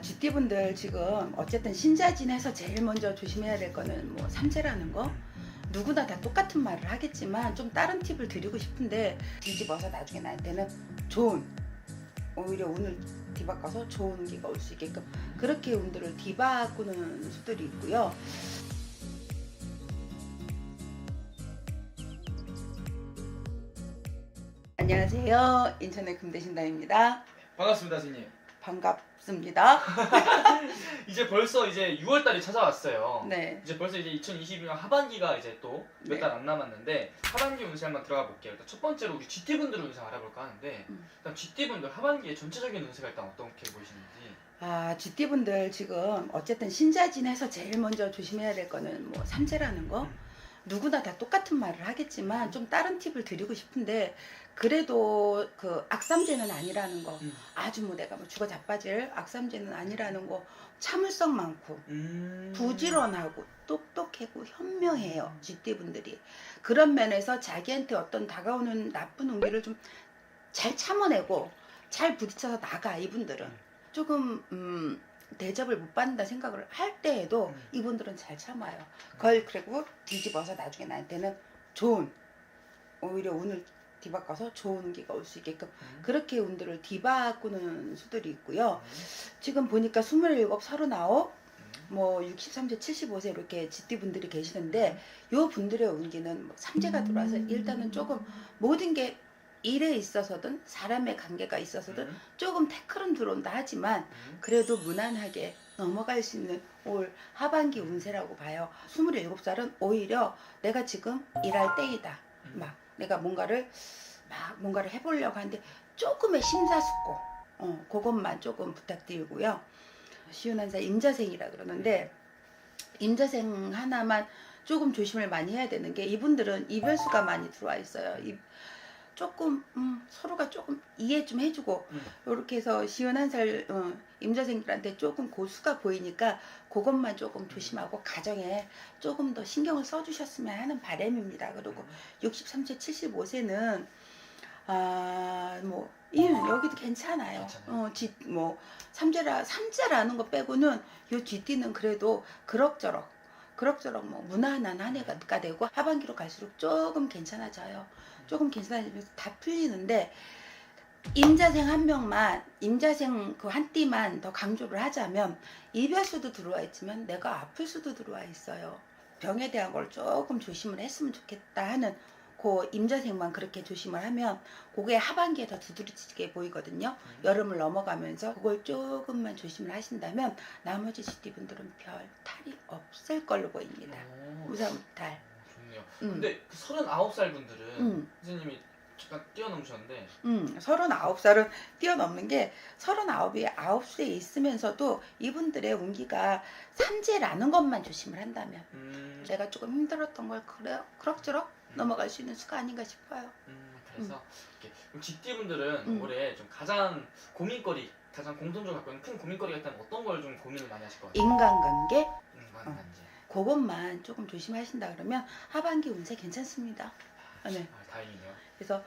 아, GT분들 지금 어쨌든 신자진해서 제일 먼저 조심해야 될 거는 뭐 삼재라는 거. 누구나 다 똑같은 말을 하겠지만 좀 다른 팁을 드리고 싶은데 뒤집어서 나중에 나한테는 좋은 오히려 운을 뒤바꿔서 좋은 운기가 올 수 있게끔 그렇게 운들을 뒤바꾸는 수들이 있고요. 안녕하세요. 인천의 금대신당입니다. 반갑습니다, 선생님. 반갑습니다. 이제 벌써 이제 6월 달이 찾아왔어요. 네. 이제 벌써 이제 2022년 하반기가 이제 또몇 네. 달안 남았는데 하반기 운세 한번 들어가 볼게요. 일단 첫 번째로 우리 GT 분들 운세 알아볼까 하는데 음. 일단 GT 분들 하반기에 전체적인 운세가 일단 어떻게 보이시는지. 아, GT분들 지금 어쨌든 신자진해서 제일 먼저 조심해야 될 거는 뭐 삼재라는 거. 음. 누구나 다 똑같은 말을 하겠지만 좀 다른 팁을 드리고 싶은데 그래도 그 악삼재는 아니라는 거. 음. 아주 뭐 내가 뭐 죽어 자빠질 악삼재는 아니라는 거. 참을성 많고 음. 부지런하고 똑똑하고 현명해요 GT분들이 그런 면에서 자기한테 어떤 다가오는 나쁜 운기를 좀 잘 참아내고 잘 부딪혀서 나가 이분들은 음. 조금 음, 대접을 못 받는다 생각을 할 때에도 음. 이분들은 잘 참아요 그걸 그리고 뒤집어서 나중에 나한테는 좋은 오히려 운을 뒤바꿔서 좋은 운기가 올 수 있게끔 음. 그렇게 운들을 뒤바꾸는 수들이 있고요 음. 지금 보니까 27, 39, 음. 뭐 63세, 75세 이렇게 GT 분들이 계시는데 요 분들의 운기는 뭐 삼재가 들어와서 일단은 조금 모든 게 일에 있어서든 사람의 관계가 있어서든 음. 조금 태클은 들어온다 하지만 음. 그래도 무난하게 넘어갈 수 있는 올 하반기 운세라고 봐요. 27살은 오히려 내가 지금 일할 때이다. 음. 막 내가 뭔가를 막 뭔가를 해보려고 하는데 조금의 심사숙고 어, 그것만 조금 부탁드리고요. 시운한사 임자생이라 그러는데 임자생 하나만 조금 조심을 많이 해야 되는 게 이분들은 이별수가 많이 들어와 있어요. 이, 조금 음, 서로가 조금 이해 좀 해주고 음. 이렇게 해서 시원한 살 어, 임자생들한테 조금 고수가 보이니까 그것만 조금 조심하고 가정에 조금 더 신경을 써주셨으면 하는 바람입니다. 그리고 63세, 75세는 아뭐 여기도 괜찮아요. 괜찮아요. 어, 지, 뭐 삼재라 삼재라는 거 빼고는 요 뒷뒤는 그래도 그럭저럭 그럭저럭 뭐 무난한 한 해가 되고 하반기로 갈수록 조금 괜찮아져요. 조금 괜찮아지면서 다 풀리는데 임자생 한 명만 임자생 그 한 띠만 더 강조를 하자면 이별 수도 들어와 있지만 내가 아플 수도 들어와 있어요. 병에 대한 걸 조금 조심을 했으면 좋겠다 하는 그 임자생만 그렇게 조심을 하면 그게 하반기에 더 두드러지게 보이거든요. 음. 여름을 넘어가면서 그걸 조금만 조심을 하신다면 나머지 GT분들은 별 없을 걸로 보입니다. 오. 우선 탈. 오, 좋네요. 음. 근데 그 39살 분들은 음. 선생님이 잠깐 뛰어넘으셨는데 음, 39살은 뛰어넘는 게 39이 9수에 있으면서도 이분들의 운기가 삼재라는 것만 조심을 한다면 음. 내가 조금 힘들었던 걸 그래, 그럭저럭 넘어갈 수 있는 수가 아닌가 싶어요. 음, 그래서 이렇게 그럼 GT 분들은 음. 올해 좀 가장 고민거리, 가장 공통적으로 갖고 있는 큰 고민거리가 있다면 어떤 걸 좀 고민을 많이 하실 것 같아요? 인간관계 음, 건지. 그것만 조금 조심하신다 그러면 하반기 운세 괜찮습니다. 네. 아, 다행이네요. 그래서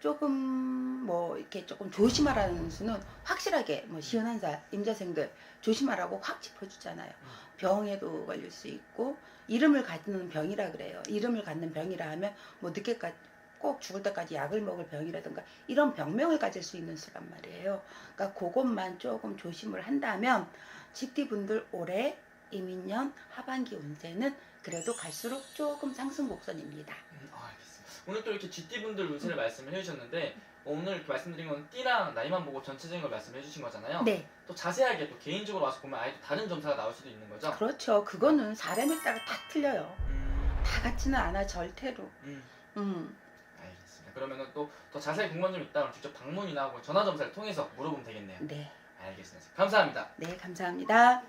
조금 뭐 이렇게 조금 조심하라는 수는 확실하게 뭐 시원한사 임자생들 조심하라고 확 짚어주잖아요. 병에도 걸릴 수 있고 이름을 갖는 병이라 그래요. 이름을 갖는 병이라 하면 뭐 늦게까지 꼭 죽을 때까지 약을 먹을 병이라든가 이런 병명을 가질 수 있는 수란 말이에요. 그러니까 그것만 조금 조심을 한다면 GT 분들 올해 이민년 하반기 운세는 그래도 갈수록 조금 상승 곡선입니다. 음, 아, 알겠습니다. 오늘 또 이렇게 GT 분들 운세를 말씀을 해주셨는데 어, 오늘 이렇게 말씀드린 건 띠랑 나이만 보고 전체적인 걸 말씀해 주신 거잖아요. 네. 또 자세하게 또 개인적으로 와서 보면 아예 또 다른 점사가 나올 수도 있는 거죠. 그렇죠. 그거는 사람에 따라 다 틀려요. 음, 다 같지는 않아 절대로. 음, 음. 알겠습니다. 그러면은 또 더 자세히 궁금한 점 있다면 직접 방문이나 전화 점사를 통해서 물어보면 되겠네요. 네. 알겠습니다. 감사합니다. 네, 감사합니다.